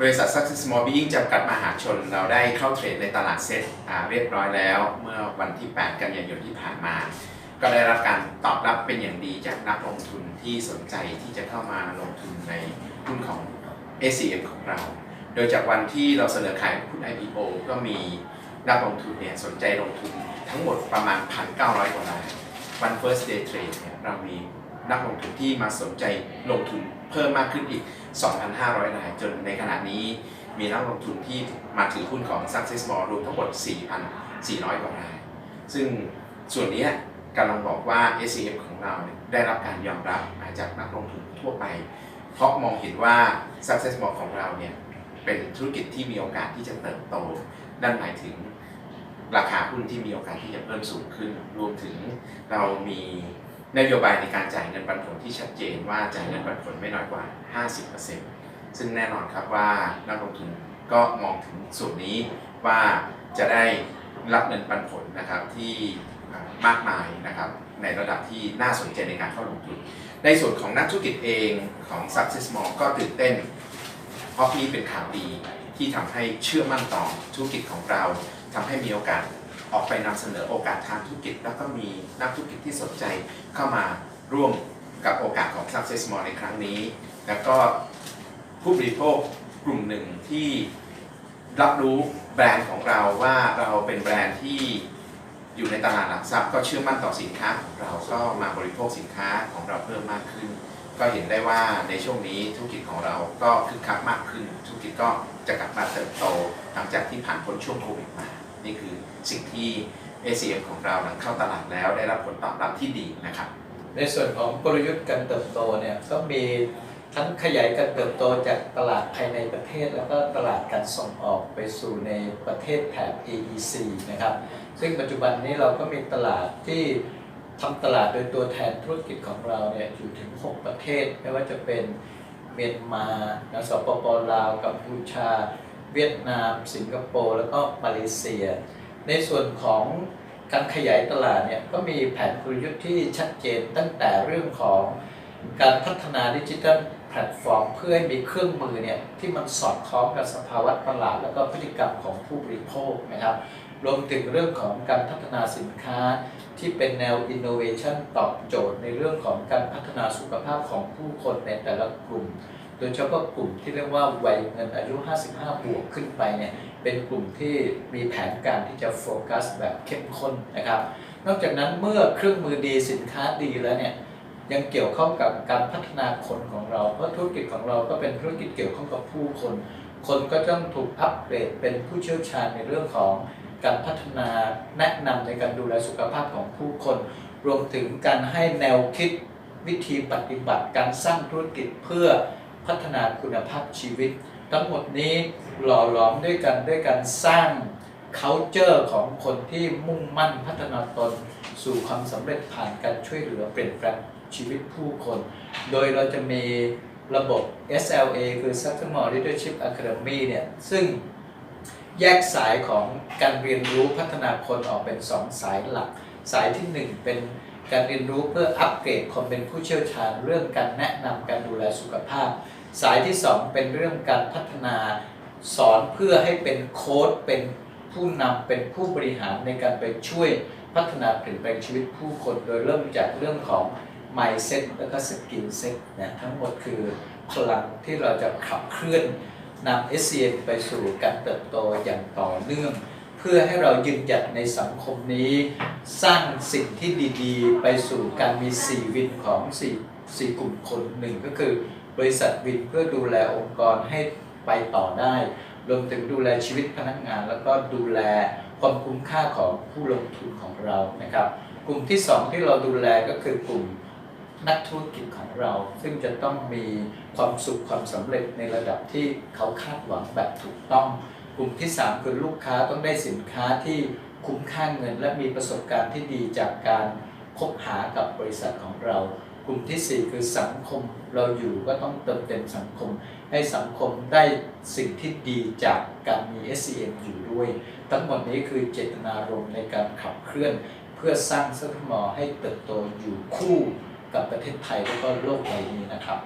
บริษัท Success Small Being จำกัดมหาชน เราได้เข้าเทรดในตลาดเซ็ตเรียบร้อยแล้ว เมื่อวันที่ 8 กันยายนที่ผ่านมา ก็ได้รับการตอบรับเป็นอย่างดีจากนักลงทุนที่สนใจที่จะเข้ามาลงทุนในหุ้นของ ACM ของเรา โดยจากวันที่เราเสนอขายหุ้น IPO ก็มีนักลงทุนเนี่ยสนใจลงทุนทั้งหมดประมาณ 1,900 กว่ารายวัน first day trade เนี่ยเรามี นักลงทุนที่มาสนใจลงทุนเพิ่มมากขึ้นอีก 2,500 รายจนในขณะนี้มีนักลงทุนที่มาถือหุ้นของ Success Mall รวมทั้งหมด 4,400 กว่าราย ซึ่งส่วนนี้กำลังบอกว่า ACF ของเราได้รับการยอมรับจากนักลงทุนทั่วไป เพราะมองเห็นว่า Success Mall ของเราเนี่ยเป็นธุรกิจที่มีโอกาสที่จะเติบโต นั่นหมายถึงราคาหุ้นที่มีโอกาสที่จะเพิ่มสูงขึ้น รวมถึงเรามี นโยบายในการจ่ายเงินปันผลที่ชัดเจนว่าจ่ายเงินปันผลไม่น้อยกว่า 50%ซึ่งแน่นอนครับว่านักลงทุนก็มองถึงส่วนนี้ว่าจะได้รับเงินปันผลนะครับที่มากมายนะครับในระดับที่น่าสนใจในการเข้าลงทุน ในส่วนของนักธุรกิจเองของ Success Mall ก็ตื่นเต้น เพราะนี่เป็นข่าวดีที่ทำให้เชื่อมั่นต่อธุรกิจของเราทำให้มีโอกาส ออกไปนำเสนอโอกาสทางธุรกิจ แล้วก็มีนักธุรกิจที่สนใจเข้ามาร่วมกับโอกาสของ Success Mall ในครั้งนี้ แล้วก็ผู้บริโภคกลุ่มหนึ่งที่รับรู้แบรนด์ของเราว่าเราเป็นแบรนด์ที่อยู่ในตลาดหลักทรัพย์ก็เชื่อมั่นต่อสินค้าของเราก็มาบริโภคสินค้าของเราเพิ่มมากขึ้น ก็เห็นได้ว่าในช่วงนี้ธุรกิจของเราก็คึกคักมากขึ้น ธุรกิจก็จะกลับมาเติบโตหลังจากที่ผ่านพ้นช่วงโควิดมา นี่คือสิ่งที่ ACM ของเราหลังเข้าตลาดแล้วได้รับผลตอบรับที่ดีนะครับ ในส่วนของกลยุทธ์การเติบโตเนี่ยก็มีทั้งขยายการเติบโตจากตลาดภายในประเทศ แล้วก็ตลาดการส่งออกไปสู่ในประเทศแถบ AEC นะครับ ซึ่งปัจจุบันนี้เราก็มีตลาดที่ทำตลาดโดยตัวแทนธุรกิจของเราเนี่ยอยู่ถึง 6 ประเทศ ไม่ว่าจะเป็นเมียนมานะสปปลาวกัมพูชา เวียดนาม สิงคโปร์แล้วก็มาเลเซีย ในส่วนของการขยายตลาดเนี่ยก็มีแผนกลยุทธ์ที่ชัดเจนตั้งแต่เรื่องของการพัฒนาดิจิทัลแพลตฟอร์ม เพื่อให้มีเครื่องมือเนี่ยที่มันสอดคล้องกับสภาวะตลาด แล้วก็พฤติกรรมของผู้บริโภคนะครับ รวมถึงเรื่องของการพัฒนาสินค้าที่เป็นแนว innovation ตอบโจทย์ในเรื่องของการพัฒนาสุขภาพของผู้คนในแต่ละกลุ่ม โดยเฉพาะกลุ่มที่เรียกว่าวัยเงินอายุ 55 บวกขึ้นไปเนี่ยเป็นกลุ่มที่มีแผนการที่จะโฟกัสแบบเข้มข้นนะครับ นอกจากนั้นเมื่อเครื่องมือดีสินค้าดีแล้วเนี่ยยังเกี่ยวข้องกับการพัฒนาคนของเรา เพราะธุรกิจของเราก็เป็นธุรกิจเกี่ยวข้องกับผู้คน คนก็ต้องถูกอัปเกรดเป็นผู้เชี่ยวชาญในเรื่องของ การพัฒนาแนะนำในการดูแลสุขภาพของผู้คน รวมถึงการให้แนวคิดวิธีปฏิบัติการสร้างธุรกิจเพื่อพัฒนาคุณภาพชีวิต ทั้งหมดนี้หล่อหลอมด้วยกันด้วยการสร้าง culture ของคนที่มุ่งมั่นพัฒนาตน สู่ความสำเร็จผ่านการช่วยเหลือเปลี่ยนแปลงชีวิตผู้คน โดยเราจะมีระบบ SLA คือ Successful Leadership Academy เนี่ยซึ่ง แยกสายของการเรียนรู้พัฒนาคนออกเป็น 2 สายหลัก สายที่ 1 เป็นการเรียนรู้เพื่ออัปเกรดความเป็นผู้เชี่ยวชาญ เรื่องการแนะนำการดูแลสุขภาพ สายที่ 2 เป็นเรื่องการพัฒนาสอนเพื่อให้เป็นโค้ดเป็นผู้นำเป็นผู้บริหารในการไปช่วยพัฒนาเปลี่ยนแปลงชีวิตผู้คน โดยเริ่มจากเรื่องของ mindset แล้วก็ skill set นะทั้งหมดคือพลังที่เราจะขับเคลื่อน นำ s c n ไปสู่การเติบโตอย่างต่อเนื่อง เพื่อให้เรายืนหยัดในสังคมนี้ สร้างสิ่งที่ดีๆ ไปสู่การมี 4 วินของ4 4กลุ่มคนหนึ่งก็คือบริษัทวินเพื่อดูแลองค์กรให้ไปต่อได้ รวมถึงดูแลชีวิตพนักงาน แล้วก็ดูแลความคุ้มค่าของผู้ลงทุนของเรานะครับ กลุ่มที่ 2 ที่เราดูแลก็คือกลุ่ม นักธุรกิจของเรา ซึ่งจะต้องมีความสุขความสำเร็จในระดับที่เขาคาดหวังแบบถูกต้อง กลุ่มที่ 3 คือลูกค้าต้องได้สินค้าที่คุ้มค่าเงิน และมีประสบการณ์ที่ดีจากการคบหากับบริษัทของเรา กลุ่มทีสี่4 คือสังคมเราอยู่ก็ต้องเติมเต็มสังคม ให้สังคมได้สิ่งที่ดีจากการมี SCM อยู่ด้วย ทั้งหมดนี้คือเจตนารมณ์ในการขับเคลื่อน เพื่อสร้างเซอร์มอให้เติบโตอยู่คู่ กับประเทศไทยแล้วก็โลกใบนี้นะครับ